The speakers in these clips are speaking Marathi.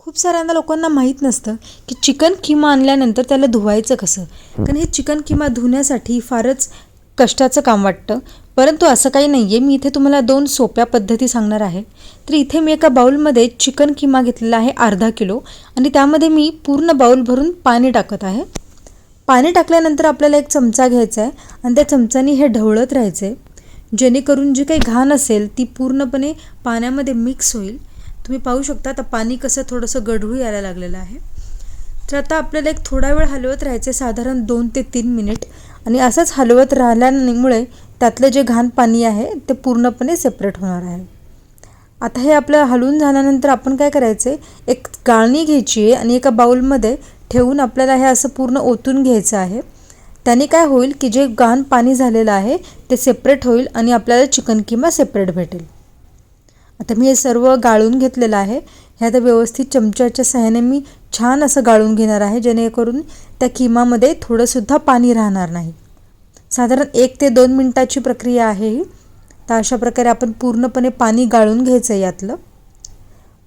खूप साऱ्यांना लोकांना माहीत नसतं की चिकन किमा आणल्यानंतर त्याला धुवायचं कसं. कारण हे चिकन किमा धुण्यासाठी फारच कष्टाचं काम वाटतं. परंतु असं काही नाही आहे मी इथे तुम्हाला दोन सोप्या पद्धती सांगणार आहे. तर इथे मी एका बाऊलमध्ये चिकन किमा घेतलेला आहे अर्धा किलो आणि त्यामध्ये मी पूर्ण बाऊल भरून पाणी टाकत आहे. पाणी टाकल्यानंतर आपल्याला एक चमचा घ्यायचा आहे आणि त्या चमचानी हे ढवळत राहायचं आहे जेणेकरून जी काही घाण असेल ती पूर्णपणे पाण्यामध्ये मिक्स होईल. तुम्ही पाहू शकता आता पाणी कसं थोडंसं गढूळ यायला लागलेलं आहे. तर आता आपल्याला एक थोडा वेळ हलवत राहायचं आहे साधारण दोन ते तीन मिनिट. आणि असंच हलवत राहिल्यामुळे त्यातलं जे घाण पाणी आहे ते पूर्णपणे सेपरेट होणार आहे. आता हे आपलं हलवून झाल्यानंतर आपण काय करायचं आहे एक गाळणी घ्यायची आहे आणि एका बाऊलमध्ये ठेवून आपल्याला हे असं पूर्ण ओतून घ्यायचं आहे. त्याने काय होईल की जे घाण पाणी झालेलं आहे ते सेपरेट होईल आणि आपल्याला चिकन किमा सेपरेट भेटेल. आता मी हे सर्व गाळून घेतलेलं आहे. हे आता व्यवस्थित चमच्याच्या सहाय्याने मी छान असं गाळून घेणार आहे जेणेकरून त्या किमामध्ये थोडंसुद्धा पाणी राहणार नाही. साधारण एक ते दोन मिनटाची प्रक्रिया आहे ही. तर अशा प्रकारे आपण पूर्णपणे पाणी गाळून घ्यायचं आहे यातलं.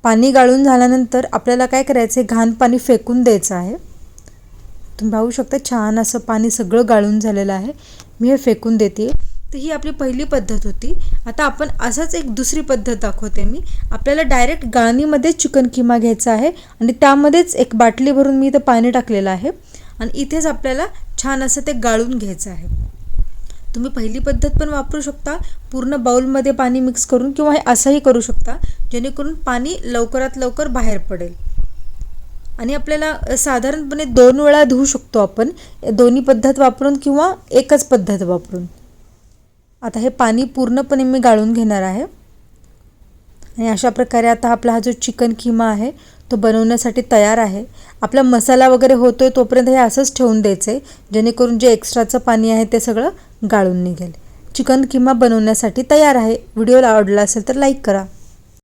पाणी गाळून झाल्यानंतर आपल्याला काय करायचं आहे घाण पाणी फेकून द्यायचं आहे. तुम्ही पाहू शकता छान असं पाणी सगळं गाळून झालेलं आहे. मी हे फेकून देते तर ही आपली पहिली पद्धत होती. आता आपण असंच एक दुसरी पद्धत दाखवते मी. आपल्याला डायरेक्ट गाळणीमध्ये चिकन किमा घ्यायचा आहे आणि त्यामध्येच एक बाटली भरून मी इथं पाणी टाकलेलं आहे. आणि इथेच आपल्याला छान असं ते गाळून घ्यायचं आहे. तुम्ही पहिली पद्धत पण वापरू शकता. पूर्ण बाउलमध्ये पाणी मिक्स करून किंवा हे असंही करू शकता जेणेकरून पाणी लवकरात लवकर बाहेर पडेल. आणि आपल्याला साधारणपणे दोन वेळा धुवू शकतो आपण. दोन्ही पद्धत वापरून किंवा एकच पद्धत वापरून. आता हे पाणी पूर्णपणे मी गाळून घेणार आहे. आणि अशा प्रकारे आता आपला हा जो चिकन किमा आहे तो बनवण्यासाठी तयार आहे. आपला मसाला वगैरे होतो आहे तोपर्यंत हे असंच ठेवून द्यायचं आहे जेणेकरून जे एक्स्ट्राचं पाणी आहे ते सगळं गाळून निघेल. चिकन किमा बनवण्यासाठी तयार आहे. व्हिडिओला आवडला असेल तर लाईक करा.